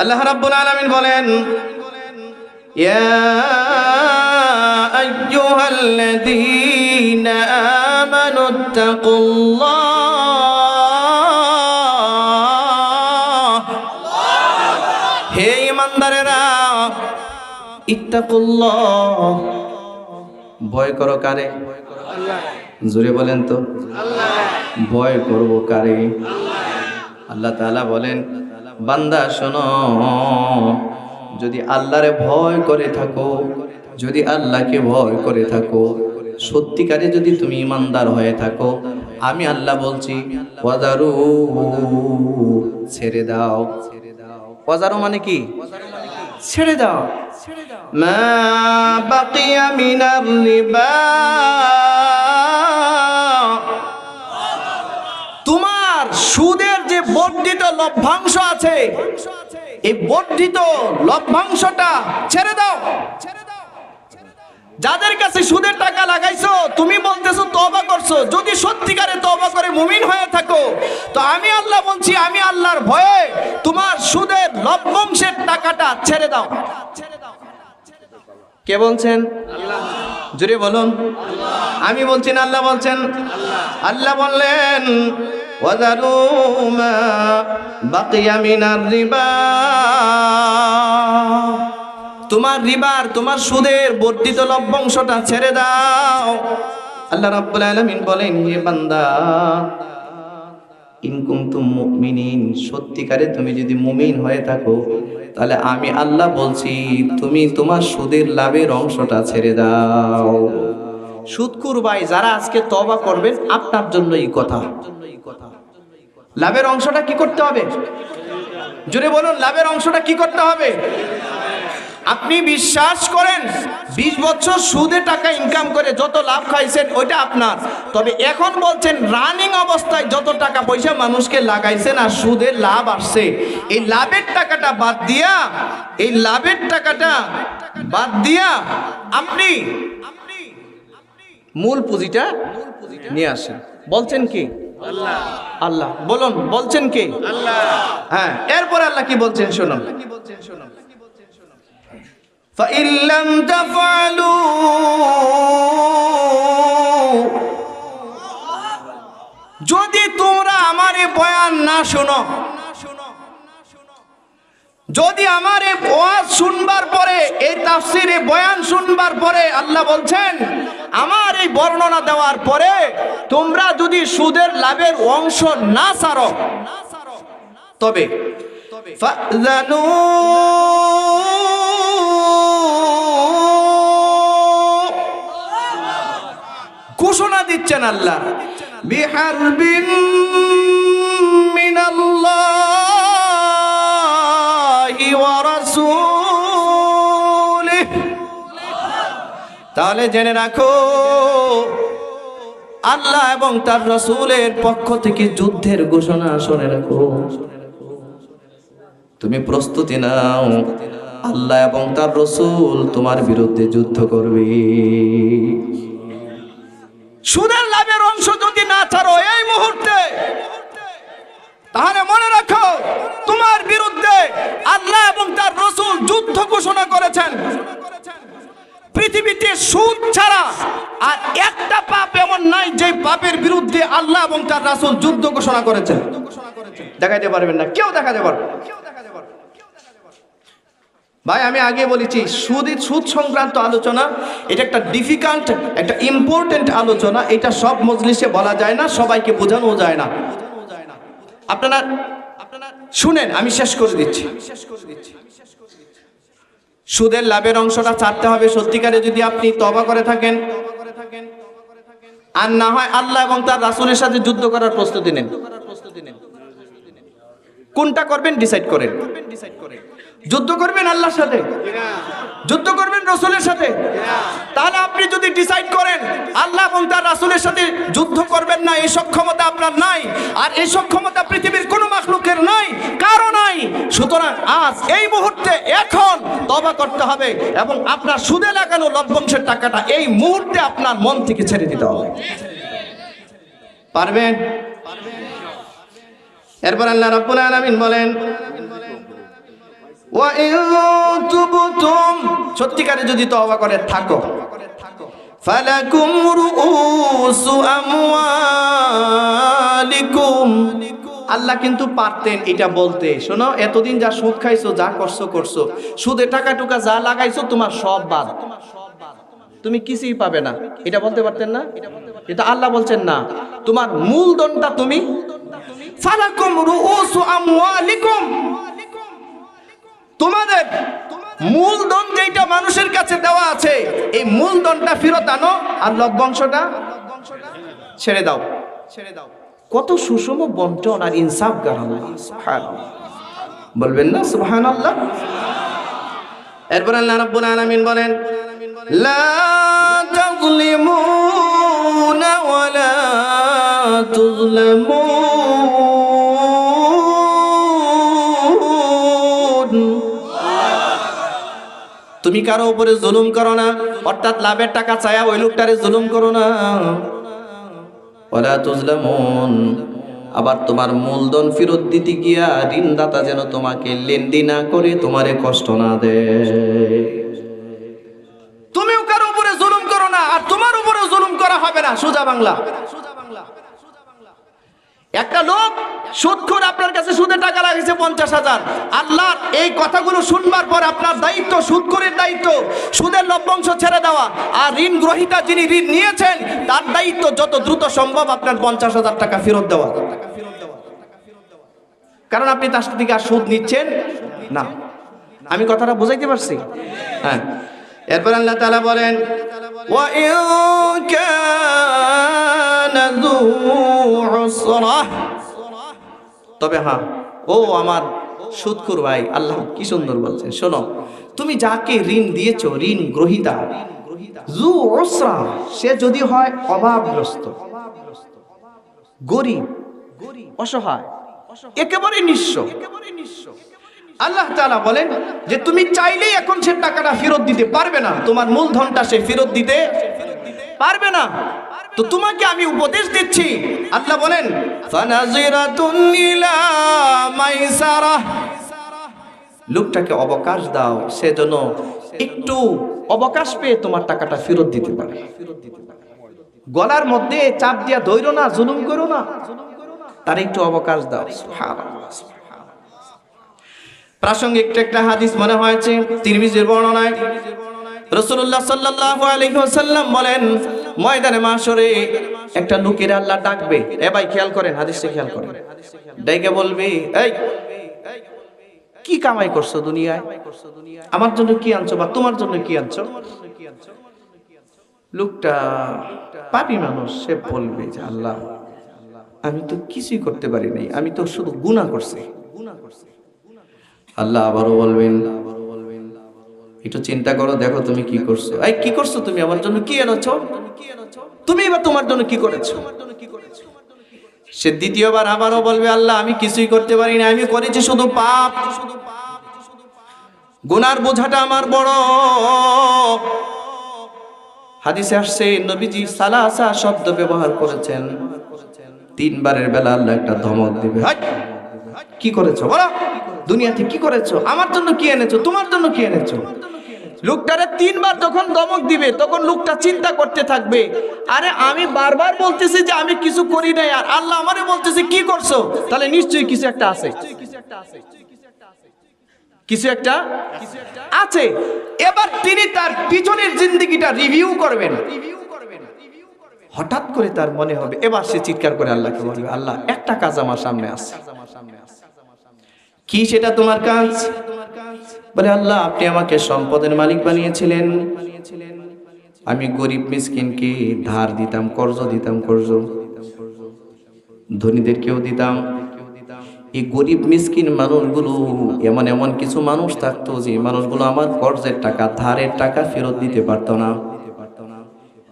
আল্লাহ রাব্বুল আলামিন বলেন, ইয়া আইয়ুহাল্লাযীনা আমানু তাকুল্লাহ হে ইমানদারেরা ইত্তাকুল্লাহ। ভয় করো কারে? জোরে বলেন তো। ভয় করব কারে? আল্লাহ তাআলা বলেন বান্দা, শোনো। যদি আল্লাহরে ভয় করে থাকো, যদি আল্লাহকে ভয় করে থাকো, সত্যিকারে যদি তুমি ইমানদার হয়ে থাকো, আমি আল্লাহ বলছি, ওয়াজারু ছেড়ে দাও। ওয়াজারু মানে কি? ছেড়ে দাও। ছেড়ে দাও মা বাকিয়া মিনার রিবা সুদের যে বর্ধিত লভ্যাংশ আছে, এই বর্ধিত লভ্যাংশটা ছেড়ে দাও। যাদের কাছে সুদের টাকা লাগাইছো, তুমি বলতেছো তবা করছ। যদি সত্যিকারে তবা করে মুমিন হয়ে থাকো, তো আমি আল্লাহ বলছি, আমি আল্লাহর ভয়ে তোমার সুদের লভ্যাংশের টাকাটা ছেড়ে দাও। কে বলছেন? জুড়ে বলুন। আমি বলছি না, আল্লাহ বলছেন। আল্লাহ বললেন ওয়াদারু মা বাকিয়া মিনার রিবা তোমার রিবার তোমার সুদের বর্ধিত লভ্যাংশটা ছেড়ে দাও। আল্লাহ রাব্বুল আলামিন বলেন, হে বান্দা, ইন কুনতুম মুমিনিন, সত্যিকারে তুমি যদি মুমিন হয়ে থাকো, তাহলে আমি আল্লাহ বলছি, তুমি তোমার সুদের লাভের অংশটা ছেড়ে দাও। সুদকুর ভাই যারা আজকে তবা করবেন, আপনার জন্য এই কথা। লাভের অংশটা কি করতে হবে? জোরে বলুন, লাভের অংশটা কি করতে হবে? আপনি বিশ্বাস করেন, বিশ বছর সুদে টাকা ইনকাম করে যত লাভ খাইছেন, ওইটা আপনার। তবে এখন বলছেন রানিং অবস্থায় যত টাকা পয়সা মানুষকে লাগাইছেন আর সুদে লাভ আসছে, এই লাভের টাকাটা বাদ দিয়া, এই লাভের টাকাটা বাদ দিয়া আপনি মূল পুঁজিটা নিয়ে আসেন বলছেন কি আল্লাহ আল্লাহ বলুন বলছেন কি আল্লাহ হ্যাঁ এরপর আল্লাহ কি বলছেন শুনুন فإن لم تفعلوا যদি তোমরা আমার এই বয়ান না শোনো যদি আমার এই ওয়াজ শুনবার পরে, এই তাফসিরে বয়ান শুনবার পরে আল্লাহ বলছেন, আমার এই বর্ণনা দেওয়ার পরে তোমরা যদি সুদের লাভের অংশ না সারো, তবে ঘোষণা দিচ্ছেন আল্লাহ, বিহারবিন মিনাল্লাহি তাহলে জেনে রাখো, আল্লাহ এবং তার রসুলের পক্ষ থেকে যুদ্ধের ঘোষণা শুনে রাখো। তুমি প্রস্তুতি নাও, আল্লাহ এবং তার রসুল তোমার বিরুদ্ধে যুদ্ধ করবে। সুদের লাভের অংশ যদি না ছাড়ো এই মুহূর্তে, তাহলে মনে রাখো, তোমার বিরুদ্ধে আল্লাহ এবং তার রসুল যুদ্ধ ঘোষণা করেছেন। পৃথিবীতে সুদ ছাড়া আর একটা পাপ এমন নাই যে পাপের বিরুদ্ধে আল্লাহ এবং তার রাসুল যুদ্ধ ঘোষণা করেছেন। দেখাইতে পারবেন না। কেউ দেখাতে পারবে। ভাই, আমি আগে বলেছি, সুদ সুদ সংক্রান্ত আলোচনা, এটা একটা ডিফিকাল্ট একটা ইম্পর্টেন্ট আলোচনা। এটা সব মজলিসে বলা যায় না, সবাইকে বোঝানো যায় না। আপনারা আপনারা শুনেন, আমি শেষ করে দিচ্ছি শেষ করে দিচ্ছি। সুদের লাভের অংশটা ছাড়তে হবে। সত্যিকারে যদি আপনি তবা করে থাকেন, আর না হয় আল্লাহ এবং তার রাসুলের সাথে যুদ্ধ করার প্রস্তুতি নেন। কোনটা করবেন ডিসাইড করেন। যুদ্ধ করবেন আল্লাহর সাথে? যুদ্ধ করবেন রসুলের সাথে? তাহলে আপনি যদি ডিসাইড করেন, আল্লাহ এবং তার রাসূলের সাথে যুদ্ধ করবেন না এই সক্ষমতা আপনার নাই। আর এই সক্ষমতা পৃথিবীর কোনো মাখলুকের নাই, কারও নাই। সুতরাং আজ এই মুহূর্তে, এখন তবা করতে হবে এবং আপনার সুদে লাগানো লভ্যাংশের টাকাটা এই মুহূর্তে আপনার মন থেকে ছেড়ে দিতে হবে। পারবেন পারবেন? এরপর আল্লাহ রাব্বুল আলামিন বলেন সত্যিকারে যদি তওবা করে, থাকো। ফালাকুম রুউসু আমওয়ালিকুম, আল্লাহ কিন্তু পারতেন এটা বলতে। শোনো, এতদিন যা সুদ খাইছো, যা করছ করছ, সুদে টাকা টুকা যা লাগাইছো, তোমার সব বাদ। তুমি কিছুই পাবে না। এটা বলতে পারতেন না? এটা আল্লাহ বলছেন না। তোমার মূলধনটা তুমি ফালাকুম রুউসু আমওয়ালিকুম। তোমাদের মূলধন যেটা মানুষের কাছে দেওয়া আছে, এই মূলধনটা ফেরত আনো। আর লভ্যাংশটা ছেড়ে দাও। ছেড়ে দাও কত সুষম বন্টন আর ইনসাফ গান বলবেন না সুবহান আল্লাহ এরপর আল্লাহ রাব্বুল আলামিন বলেন, লা তাযলিমুনা ওয়ালা তুযলামুন। তুমি কারও উপরে জুলুম করো না। অর্থাৎ লাভের টাকা চায়া ওই লোকটারে জুলুম করো না। আবার তোমার মূলধন ফেরত দিতে গিয়া ঋণদাতা যেন তোমাকে লেনদি না করে, তোমারে কষ্ট না দেয় তুমিও কারও উপরে জুলুম করো না, আর তোমার উপরেও জুলুম করা হবে না। সোজা বাংলা। একটা লোক সুদখোর আপনার কাছে সুদে টাকা লাগিয়েছে পঞ্চাশ হাজার। আল্লাহর এই কথাগুলো শুনবার পর আপনার দায়িত্ব, সুদখোরের দায়িত্ব, সুদের লভ্যাংশ ছেড়ে দেওয়া। আর ঋণ গ্রহীতা যিনি ঋণ নিয়েছেন, তার দায়িত্ব যত দ্রুত সম্ভব আপনার পঞ্চাশ হাজার টাকা ফেরত দেওয়া। কারণ আপনি তার থেকে আর সুদ নিচ্ছেন না। আমি কথাটা বুঝাইতে পারছি? হ্যাঁ। এরপর আল্লাহ তাআলা বলেন তবে হ্যাঁ ও আমার সুদকুর ভাই, আল্লাহ কি সুন্দর বলছেন। শোনো, তুমি যাকে ঋণ দিয়েছ, ঋণ গ্রহীতা সে যদি হয় অভাবগ্রস্ত, গরিব, অসহায়, একেবারে নিঃস্ব। আল্লাহ তাআলা বলেন যে তুমি চাইলেই এখন সে টাকাটা ফেরত দিতে পারবে না। তোমার মূলধনটা সে ফেরত দিতে পারবে না। তো তোমাকে আমি উপদেশ দিচ্ছি। আল্লাহ বলেন লোকটাকে অবকাশ দাও, সে যেন একটু অবকাশ পেয়ে তোমার টাকাটা ফেরত দিতে পারে। গলার মধ্যে চাপ দিয়া ধৈর না, জুলুম করো না। তার একটু অবকাশ দাও। প্রাসঙ্গিক একটা হাদিস মনে হয়েছে, তিরমিজের বর্ণনায়। রসুল্লাহ সাল্লাল্লাহু আলাইহি ওয়াসাল্লাম বলেন ময়দানে মাশরে একটা লোকের আল্লাহ ডাকবে। এ ভাই খেয়াল করেন, হাদিসটা খেয়াল করেন। ডাইকে বলবে, এই, কি কামাই করছ দুনিয়ায়? আমার জন্য কি আনছো বা তোমার জন্য কি আনছো? লোকটা পাপি মানুষ, সে বলবে যে, আল্লাহ, আমি তো কিছুই করতে পারি নাই। আমি তো শুধু গুনাহ করছি। আল্লাহ আবারও বলবেন একটু চিন্তা করো, দেখো তুমি কি করছ। এই, কি করছ তুমি? আমার জন্য কি এনেছো? তুমি এবার তোমার জন্য কি করেছ? সে দ্বিতীয়বার আবারও বলবে, আল্লাহ, আমি কিছুই করতে পারি না। আমি করেছি শুধু পাপ। গুনার বোঝাটা আমার বড়। হাদিসে আসছে, নবীজি সালাসা শব্দ ব্যবহার করেছেন। তিনবারের বেলা আল্লাহ একটা ধমক দিবে! কি করেছ? বলো। দুনিয়াতে কি করেছ? আমার জন্য কি এনেছো? তোমার জন্য কি এনেছো? লোকটারে তিনবার যখন দমক দিবে, তখন লোকটা চিন্তা করতে থাকবে, আরে আমি বারবার বলতেছি যে আমি কিছু করি নাই, আর আল্লাহ আমারে বলতেছে, কি করছ? তাহলে নিশ্চয়ই কিছু একটা আছে। কিছু একটা আছে। এবার তিনি তার পিছনের জিন্দগিটা রিভিউ করবেন। হঠাৎ করে তার মনে হবে, এবার সে চিৎকার করে আল্লাহকে বলবে, আল্লাহ, একটা কাজ আমার সামনে আছে। কি সেটা তোমার কাজ? বলে, আল্লাহ, আপনি আমাকে সম্পদের মালিক বানিয়েছিলেন। আমি গরিব মিসকিনকে ধার দিতাম, কর্জ দিতাম, কর্জ। ধনীদেরকেও দিতাম। এই গরিব মিসকিন মানুষগুলো, এমন এমন কিছু মানুষ থাকতো যে মানুষগুলো আমার কর্জের টাকা, ধারের টাকা ফেরত দিতে পারতো না।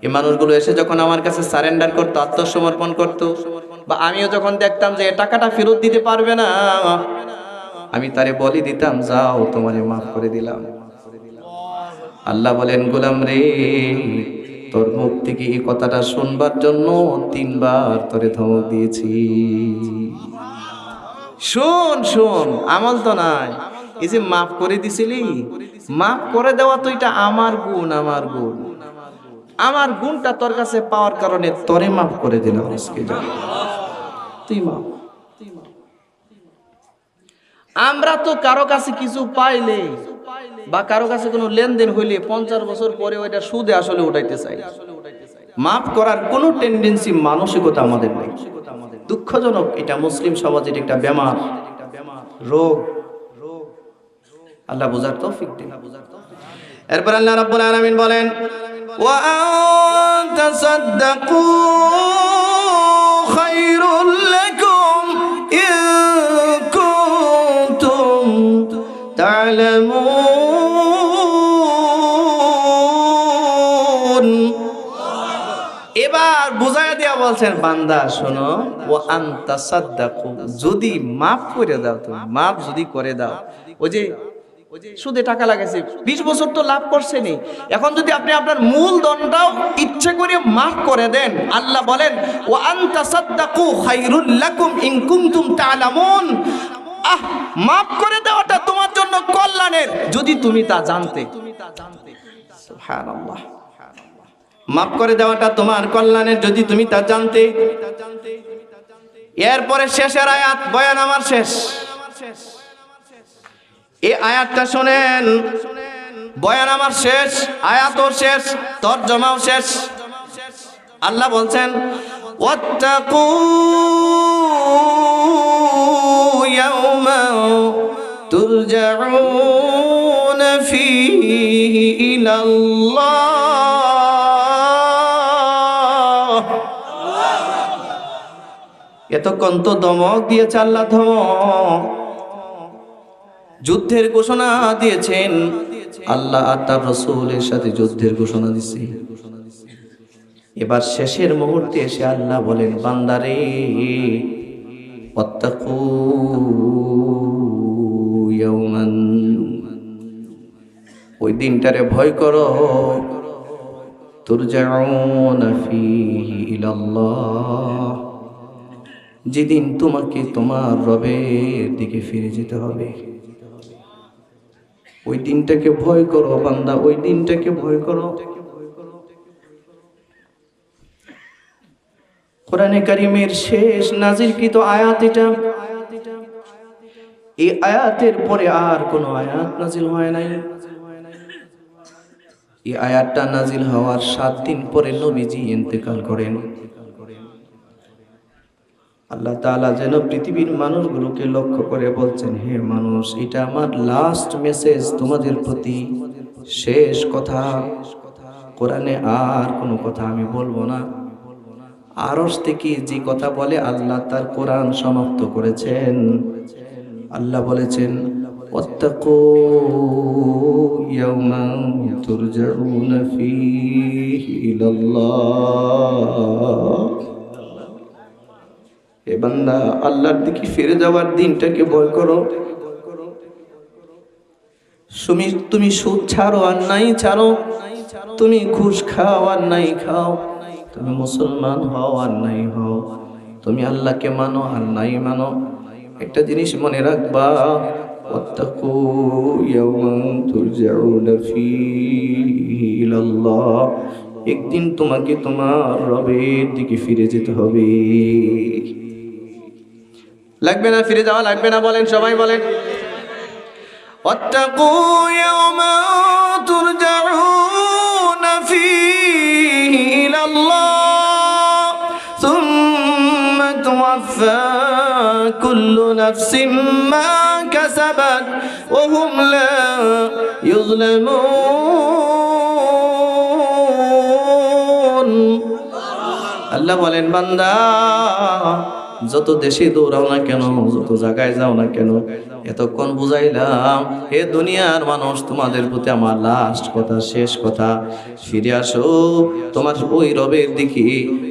এই মানুষগুলো এসে যখন আমার কাছে সারেন্ডার করতো, আত্মসমর্পণ করতো, বা আমিও যখন দেখতাম যে টাকাটা ফেরত দিতে পারবে না আমি তারে বলি দিতাম, যাও, তোমারে মাফ করে দিলাম। আল্লাহ বলেন, গোলাম রে, তোর মুখ থেকে এই কথাটা শুনবার জন্য তিনবার তোরে ধমক দিয়েছি। শোন শোন, আমল তো নাই। এই যে মাফ করে দিছিলি, মাফ করে দেওয়া তো এটা আমার গুণ আমার গুণ। আমার গুণটা তোর কাছে পাওয়ার কারণে তরে মাফ করে দিলাম তুই মাফ। আমরা তো কারও কাছে কিছু পাইলে বা কারও কাছে কোনো লেনদেন হইলে পঞ্চাশ বছর পরে ওইটা সুদে আসলে উঠাইতে চাই। মাফ করার কোনো টেন্ডেন্সি মানসিকতা আমাদের নেই। দুঃখজনক, এটা মুসলিম সমাজের একটা বেমার। রোগ আল্লাহ বুঝার তৌফিক দিন। এরপর আল্লাহ রাব্বুল আলামিন বলেন, ওয়া আন তাসাদদাকু এবার বুঝাইয়া দিয়া বলছেন, বান্দা, শোনো ও আন্তা যদি মাফ করে দাও তুমি, মাফ যদি করে দাও। ওই যে সুদে টাকা লাগাইছে, বিশ বছর তো লাভ করছেনি এখন যদি আপনি আপনার মূল দণ্ডটাও ইচ্ছে করে মাফ করে দেন, আল্লাহ বলেন ও আন্তা সাদ্দাকু খাইরুল লাকুম ইন কুনতুম তা'লামুন আহ, মাফ করে দেওয়াটা তোমার জন্য কল্যাণের। যদি তুমি তা জানতে। সুবহানাল্লাহ। মাফ করে দেওয়াটা তোমার কল্যাণের যদি তুমি তা জানতে এরপরে শেষের আয়াত বয়ান আমার শেষ এই আয়াতটা শোনেন বয়ান আমার শেষ আয়াতও শেষ তর্জমাও শেষ আল্লাহ বলছেন واتقوا يوما ترجعون فيه إلى الله এতক্ষণ তো দমক দিয়েছে আল্লাহ, ধমক। যুদ্ধের ঘোষণা দিয়েছেন। আল্লাহ আর তার রসুলের সাথে যুদ্ধের ঘোষণা দিছে। এবার শেষের মুহূর্তে এসে আল্লাহ বলেন, বান্দারে ওই দিনটারে ভয় করো। তুরজাউনা ফীহি ইলাল্লাহ। যেদিন তোমাকে তোমার রবের দিকে ফিরে যেতে হবে। ওই দিনটাকে ভয় করো বান্দা, ওই দিনটাকে ভয় করো। কোরআনে কারিমের শেষ নাজিরকৃত আয়াত এটা। এই আয়াতের পরে আর কোনো আয়াত নাজিল হয় নাই। এই আয়াতটা নাজিল হওয়ার সাত দিন পরে নবীজি ইন্তেকাল করেন। আল্লাহ তালা যেন পৃথিবীর মানুষগুলোকে লক্ষ্য করে বলছেন, হে মানুষ, এটা আমার লাস্ট মেসেজ তোমাদের প্রতি। শেষ কথা। কোরআনে আর কোনো কথা আমি বলব না। আরস থেকে যে কথা বলে, আল্লাহ তার কোরআন সমাপ্ত করেছেন। আল্লাহ বলেছেন তুরজাউন হে বান্দা, আল্লাহর দিকে ফিরে যাওয়ার দিনটাকে ভয় করো। তুমি তুমি সুদ ছাড়ো আর নাই ছাড়ো। তুমি ঘুষ খাও আর নাই খাও। তুমি মুসলমান হও আর নাই হও। তুমি আল্লাহকে মানো আর নাই মানো। একটা জিনিস মনে রাখবা একদিন তোমাকে তোমার রবের দিকে ফিরে যেতে হবে। লাগবে না ফিরে যাওয়া লাগবে না বলেন সবাই বলেন واتقوا يوما ترجعون فيه إلى الله ثم توفى كل نفس ما كسبت وهم لا يظلمون আল্লাহ বলেন বান্দা যত দেশে দৌড়াও না কেন, যত জায়গায় যাও না কেন, এতক্ষণ বুঝাইলাম, হে দুনিয়ার মানুষ, তোমাদের প্রতি আমার লাস্ট কথা, শেষ কথা। ফিরে আসো, তোমার ওই রবের দিকে,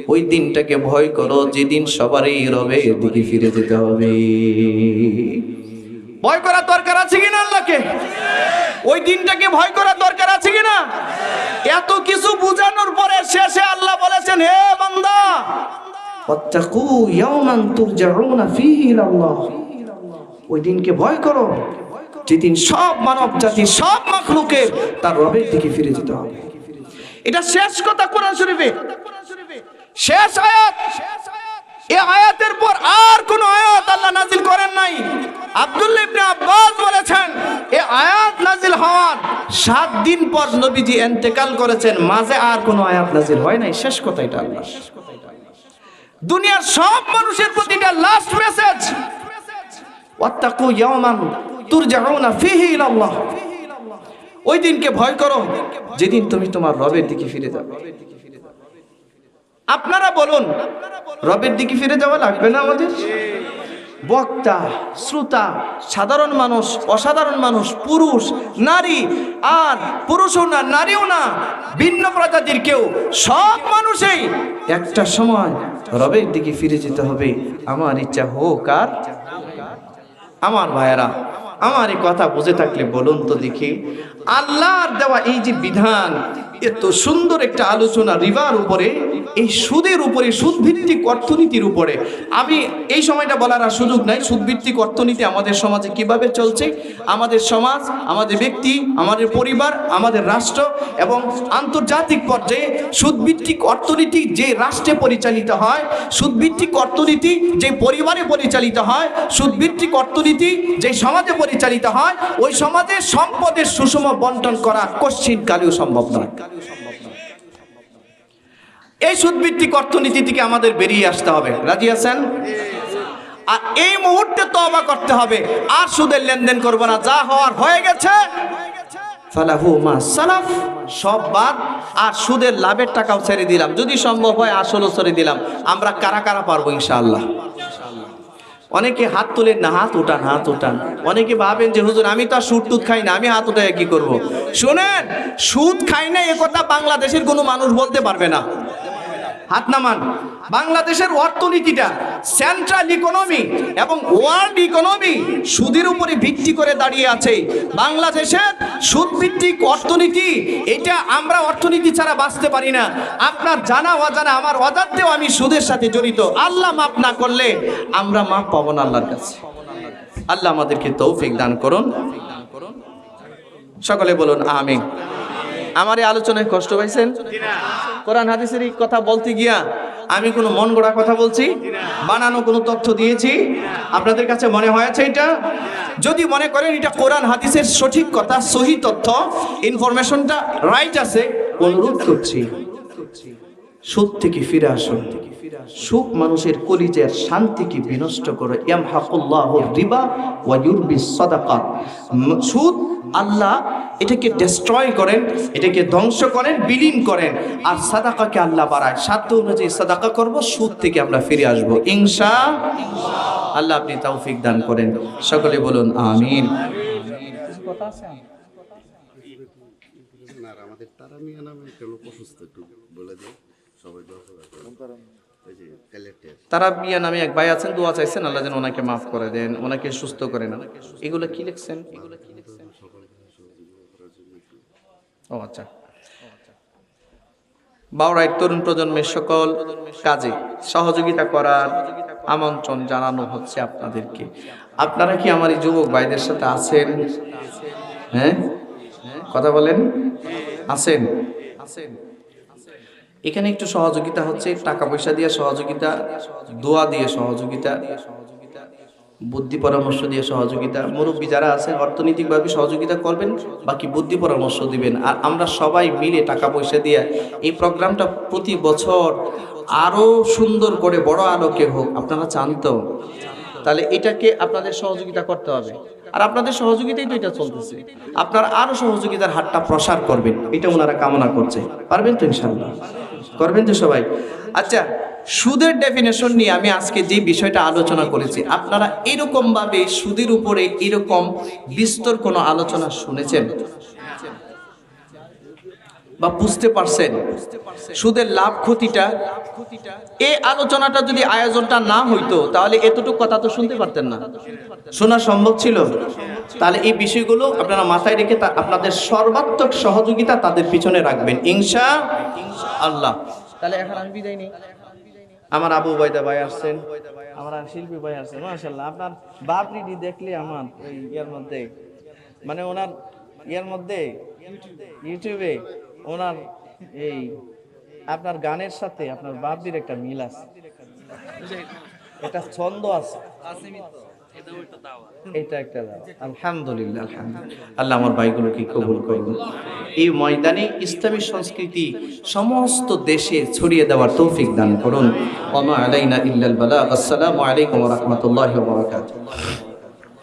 ওই দিনটাকে ভয় করো, যেদিন সবারই রবের দিকে ফিরে যেতে হবে। ভয় করার দরকার আছে কিনা আল্লাহকে? ওই দিনটাকে ভয় করার দরকার আছে কিনা? এত কিছু বুঝানোর পরে শেষে আল্লাহ বলেছেন, হে বান্দা ওই দিনকে ভয় করো, যেদিন সব সব তার ফিরে যেতে হবে। এটা শেষ কথা শেষ আয়াতের পর আর কোন আয়াত আল্লাহ নাজিল করেন নাই। বলেছেন আয়াত নাজিল সাত দিন পর নবীজি ইন্তেকাল করেছেন, মাঝে আর কোনো আয়াত নাজিল হয় নাই। শেষ কথা এটা আল্লাহ দুনিয়ার সব মানুষের প্রতি এটা লাস্ট মেসেজ ওয়াত্তাকু ইয়াওমান তুরজাউনা ফিহি ইলাল্লাহ। ওই দিনকে ভয় করো, যেদিন তুমি তোমার রবের দিকে ফিরে যাবে। আপনারা বলুন, রবের দিকে ফিরে যাওয়া লাগবে না আমাদের? বক্তা, শ্রোতা, সাধারণ মানুষ, অসাধারণ মানুষ, পুরুষ, নারী, আর পুরুষও না, নারীও না, ভিন্ন প্রজাতির কেউ, সব মানুষেই একটা সময় রবের দিকে ফিরে যেতে হবে। আমার ইচ্ছা হোক আর আমার ভাইয়েরা। আমার এই কথা বুঝে থাকলে বলুন তো দেখি। আল্লাহর দেওয়া এই যে বিধান, এত সুন্দর একটা আলোচনা রিবার উপরে, এই সুদের উপরে, সুদভিত্তিক অর্থনীতির উপরে। আমি এই সময়টা বলার আর সুযোগ নাই, সুদভিত্তিক অর্থনীতি আমাদের সমাজে কীভাবে চলছে? আমাদের সমাজ, আমাদের ব্যক্তি, আমাদের পরিবার, আমাদের রাষ্ট্র এবং আন্তর্জাতিক পর্যায়ে সুদভিত্তিক অর্থনীতি যে রাষ্ট্রে পরিচালিত হয়, সুদভিত্তিক অর্থনীতি যে পরিবারে পরিচালিত হয়, সুদভিত্তিক অর্থনীতি যে সমাজে পরিচালিত হয়, ওই সমাজে সম্পদের সুষম বন্টন করা কশ্চিন কালেও সম্ভব নয়। এই সুদভিত্তিক অর্থনীতি থেকে আমাদের বেরিয়ে আসতে হবে। রাজি আছেন? আর এই মুহূর্তে তবা করতে হবে। আর সুদের লেনদেন করব না, যা হওয়ার হয়ে গেছে। সব বাদ। আর সুদের লাভের টাকাও ছেড়ে দিলাম। যদি সম্ভব হয়, আসলও ছেড়ে দিলাম। আমরা কারা কারা পারব, ইনশাআল্লাহ? অনেকে হাত তোলেন না, হাত উঠান হাত উঠান অনেকে ভাবেন যে, হুজুর, আমি তো আর সুদ টুদ খাই না, আমি হাত উঠে কি করব। শোনেন, সুদ খাই না এ কথা বাংলাদেশের কোনো মানুষ বলতে পারবে না হাত নামান। বাংলাদেশের অর্থনীতিটা সেন্ট্রাল ইকোনমি এবং ওয়ার্ল্ড ইকোনমি সুদের উপরে ভিত্তি করে দাঁড়িয়ে আছে। বাংলাদেশের সুদ ভিত্তিক অর্থনীতি, এটা আমরা অর্থনীতি ছাড়া বাঁচতে পারি না। আপনার জানা অজানা, আমার অজান্তেও আমি সুদের সাথে জড়িত। আল্লাহ মাফ না করলে আমরা মাফ পাবো না আল্লাহর কাছে। আল্লাহ আমাদেরকে তৌফিক দান করুন। সকলে বলুন, আমিন। আমার এই আলোচনায় কষ্ট পাইছেন? কোরআন হাদিসের এই কথা বলতে গিয়া আমি কোনো মন গড়া কথা বলছি, বানানো কোনো তথ্য দিয়েছি। আপনাদের কাছে মনে হয়েছে এটা? যদি মনে করেন এটা কোরআন হাদিসের সঠিক কথা, সহি তথ্য, ইনফরমেশনটা রাইট আছে, অনুরোধ করছি সত্যি কি ফিরে আসুন। সুখ মানুষের কলিজের শান্তিকে বিনষ্ট করে। ইয়াম হাকুল্লাহ রিবা ওয়া ইউরবি সাদাকাত সুদ আল্লাহ এটাকে ডেস্ট্রয় করেন, এটাকে ধ্বংস করেন, বিলীন করেন। আর সাদাকাকে আল্লাহ বাড়ায়। সাধ্য অনুযায়ী সাদাকা করব, সুদ থেকে আমরা ফিরে আসব। ইনশা আল্লাহ আপনি তৌফিক দান করেন। সকলে বলুন, আমিন। আমাদের তারা মিয়া নামে লোক অসুস্থ একটু বলে দিই সবাই দোয়া তারা মিয়া নামে এক ভাই আছেন, দোয়া চাইছেন, আল্লাহ যেন ওনাকে মাফ করে দেন, ওনাকে সুস্থ করে লিখছেন এগুলো কি লিখছেন? ও আচ্ছা। বাউরাই তরুণ প্রজন্মের সকল কাজে সহযোগিতা করার আমন্ত্রণ জানানো হচ্ছে আপনাদেরকে। আপনারা কি আমার এই যুবক ভাইদের সাথে আছেন? হ্যাঁ? কথা বলেন? আছেন আছেন? এখানে একটু সহযোগিতা হচ্ছে, টাকা পয়সা দিয়ে সহযোগিতা, দোয়া দিয়ে সহযোগিতা, বুদ্ধি পরামর্শ দিয়ে সহযোগিতা। মুরব্বী যারা আছেন, অর্থনৈতিকভাবে সহযোগিতা করবেন, বাকি বুদ্ধি পরামর্শ দিবেন। আর আমরা সবাই মিলে টাকা পয়সা দিয়ে এই প্রোগ্রামটা প্রতি বছর আরও সুন্দর করে বড় আলোকে হোক, আপনারা চান তো? তাহলে এটাকে আপনাদের সহযোগিতা করতে হবে। আর আপনাদের সহযোগিতাই তো এটা চলতেছে। আপনারা আরও সহযোগিতার হাতটা প্রসার করবেন। এটা ওনারা কামনা করছে। পারবেন তো ইনশাল্লাহ করবেন তো সবাই? আচ্ছা সুদের ডেফিনেশন নিয়ে আমি আজকে যে বিষয়টা আলোচনা করেছি, আপনারা এরকমভাবে সুদের উপরে এরকম বিস্তর কোনো আলোচনা শুনেছেন? বা বুঝতে পারছেন সুদের লাভ ক্ষতিটা? এই আলোচনাটা যদি আয়োজনটা না হইতো তাহলে এতটুকু কথা তো শুনতে পারতেন না। শোনা সম্ভব ছিল? তাহলে এই বিষয়গুলো আপনারা মাথায় রেখে আপনাদের সর্বাত্মক সহযোগিতা তাদের পিছনে রাখবেন। ইনশা আল্লাহ। তাহলে এখন আমি বিদায় নিই। আমার আবু বাইদা ভাই আসছেন। আমার শিল্পী ভাই আসছেন মাশাল্লাহ আপনার বাপরিটি দেখলে আমার ওই ইয়ার মধ্যে মানে ওনার ইয়ার মধ্যে ইউটিউবে ওনার এই আপনার গানের সাথে আপনার বাপদির একটা মিল আছে। এটা ছন্দ আছে। এটা একটা আলহামদুলিল্লাহ আল্লাহ আমার এই ময়দানে ইসলামী সংস্কৃতি সমস্ত দেশে ছড়িয়ে দেওয়ার তৌফিক দান করুন। ইল্লাল বারাকাতুহু।